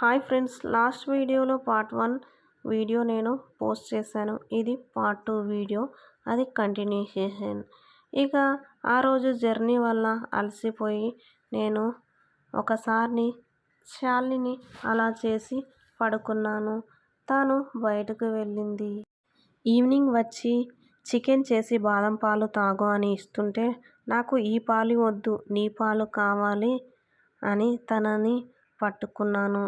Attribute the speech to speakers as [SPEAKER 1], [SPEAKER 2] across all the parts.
[SPEAKER 1] Hi friends last వీడియోలో part one video నేను post చేశాను. ఇది పార్ట్ టూ వీడియో. అది కంటిన్యూషన్ ఇక ఆ రోజు జర్నీ వల్ల అలసిపోయి నేను ఒకసారిని శాలిని అలా చేసి పడుకున్నాను. తాను బయటకు వెళ్ళింది. ఈవినింగ్ వచ్చి చికెన్ చేసి బాదం పాలు తాగు అని ఇస్తుంటే నాకు ఈ పాలు వద్దు నీ పాలు కావాలి అని తనని పట్టుకున్నాను.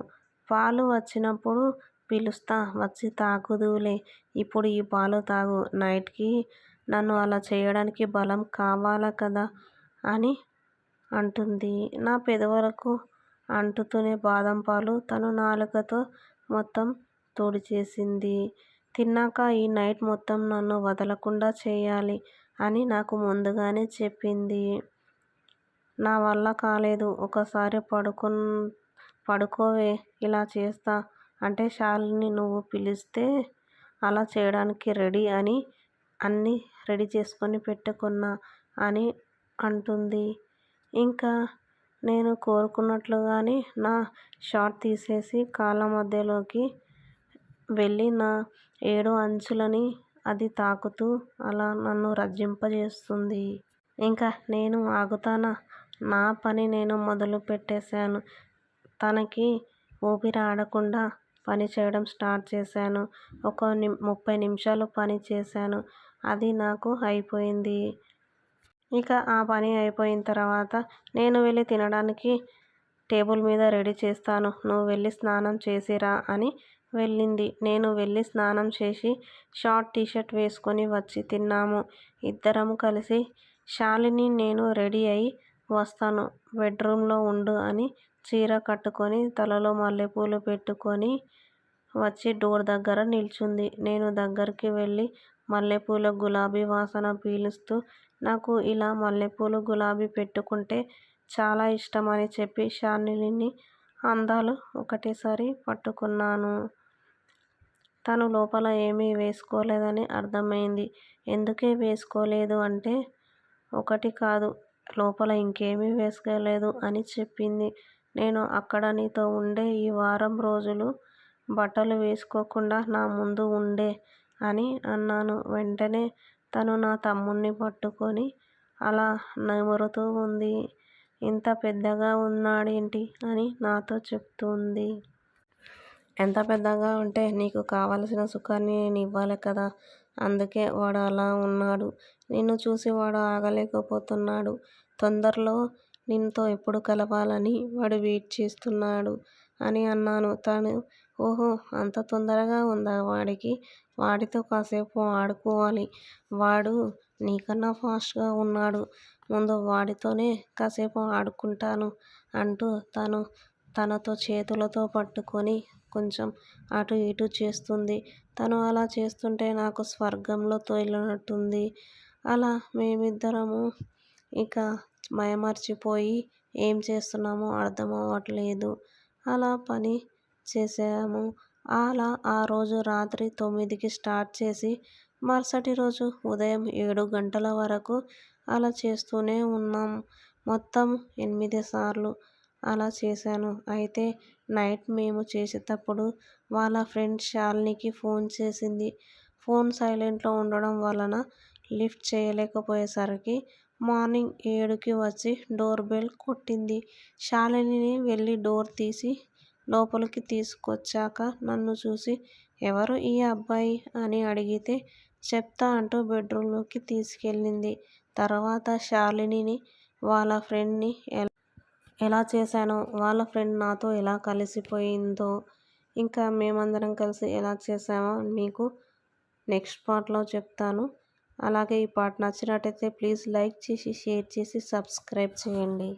[SPEAKER 1] పాలు వచ్చినప్పుడు పిలుస్తా వచ్చి తాగుదువులే ఇప్పుడు ఈ పాలు తాగు నైట్కి నన్ను అలా చేయడానికి బలం కావాలా కదా అని అంటుంది. నా పెదవులకు అంటుతూనే బాదం పాలు తను నాలుకతో మొత్తం తుడిచేసింది. తిన్నాక ఈ నైట్ మొత్తం నన్ను వదలకుండా చేయాలి అని నాకు ముందుగానే చెప్పింది. నా వల్ల కాలేదు. ఒకసారి పడుకున్ పడుకోవే ఇలా చేస్తా అంటే శాలిని నువ్వు పిలిస్తే అలా చేయడానికి రెడీ అని అన్నీ రెడీ చేసుకొని పెట్టుకున్నా అని అంటుంది. ఇంకా నేను కోరుకున్నట్లుగానే నా షార్ట్ తీసేసి కాళ్ళ మధ్యలోకి వెళ్ళి నా ఏడు అంచులని అది తాకుతూ అలా నన్ను రజింపజేస్తుంది ఇంకా నేను ఆగుతానా? నా పని నేను మొదలు పెట్టేశాను తనకి ఊపిరాడకుండా పని చేయడం స్టార్ట్ చేశాను. ఒక ని ముప్పై నిమిషాలు పని చేశాను. అది నాకు అయిపోయింది. ఇక ఆ పని అయిపోయిన తర్వాత నేను వెళ్ళి తినడానికి టేబుల్ మీద రెడీ చేస్తాను. నువ్వు వెళ్ళి స్నానం చేసిరా అని వెళ్ళింది. నేను వెళ్ళి స్నానం చేసి షార్ట్ టీషర్ట్ వేసుకొని వచ్చి తిన్నాము. ఇద్దరం కలిసి శాలిని నేను రెడీ అయి వస్తాను. బెడ్రూమ్లో ఉండు అని చీర కట్టుకొని తలలో మల్లెపూలు పెట్టుకొని వచ్చి డోర్ దగ్గర నిల్చుంది. నేను దగ్గరికి వెళ్ళి మల్లెపూల గులాబీ వాసన పీలుస్తూ నాకు ఇలా మల్లెపూలు గులాబీ పెట్టుకుంటే చాలా ఇష్టం అని చెప్పి శాలిని అందాలు ఒకటేసారి పట్టుకున్నాను. తను లోపల ఏమీ వేసుకోలేదని అర్థమైంది. ఎందుకే వేసుకోలేదు అంటే ఒకటి కాదు. లోపల ఇంకేమీ వేసుకోలేదు అని చెప్పింది. నేను అక్కడ నీతో ఉండే ఈ వారం రోజులు బట్టలు వేసుకోకుండా నా ముందు ఉండే అని అన్నాను. వెంటనే తను నా తమ్ముణ్ణి పట్టుకొని అలా నిమురుతూ ఉంది. ఇంత పెద్దగా ఉన్నాడేంటి? అని నాతో చెప్తుంది. ఎంత పెద్దగా ఉంటే నీకు కావలసిన సుఖాన్ని నేను ఇవ్వాలి కదా. అందుకే వాడు అలా ఉన్నాడు. నిన్ను చూసి వాడు ఆగలేకపోతున్నాడు. తొందరలో నిన్నుతో ఎప్పుడు కలవాలని వాడు వెయిట్ చేస్తున్నాడు అని అన్నాను. తను ఓహో అంత తొందరగా ఉందా వాడికి? వాడితో కాసేపు ఆడుకోవాలి. వాడు నీకన్నా ఫాస్ట్గా ఉన్నాడు. ముందు వాడితోనే కాసేపు ఆడుకుంటాను అంటూ తను తనతో చేతులతో పట్టుకొని కొంచెం అటు ఇటు చేస్తుంది. తను అలా చేస్తుంటే నాకు స్వర్గంలో తోలినట్టుంది అలా మేమిద్దరము ఇక మైమర్చిపోయి ఏం చేస్తున్నామో అర్థం అవ్వట్లేదు అలా పని చేసాము. అలా ఆ రోజు రాత్రి తొమ్మిదికి స్టార్ట్ చేసి మరుసటి రోజు ఉదయం ఏడు గంటల వరకు అలా చేస్తూనే ఉన్నాం. మొత్తం ఎనిమిది సార్లు అలా చేశాను. అయితే నైట్ మేము చేసేటప్పుడు వాళ్ళ ఫ్రెండ్ శాలినికి ఫోన్ చేసింది. ఫోన్ సైలెంట్లో ఉండడం వలన లిఫ్ట్ చేయలేకపోయేసరికి మార్నింగ్ ఏడుకి వచ్చి డోర్ బెల్ కొట్టింది. శాలినిని వెళ్ళి డోర్ తీసి లోపలికి తీసుకొచ్చాక నన్ను చూసి ఎవరు ఈ అబ్బాయి? అని అడిగితే చెప్తా అంటూ బెడ్రూమ్లోకి తీసుకెళ్ళింది. తర్వాత శాలినిని వాళ్ళ ఫ్రెండ్ని ఎలా చేశానో వాళ్ళ ఫ్రెండ్ నాతో ఎలా కలిసిపోయిందో ఇంకా మేమందరం కలిసి ఎలా చేసామో మీకు నెక్స్ట్ పార్ట్లో చెప్తాను. అలాగే ఈ పార్ట్ నచ్చినట్టయితే ప్లీజ్ లైక్ చేసి షేర్ చేసి సబ్స్క్రైబ్ చేయండి.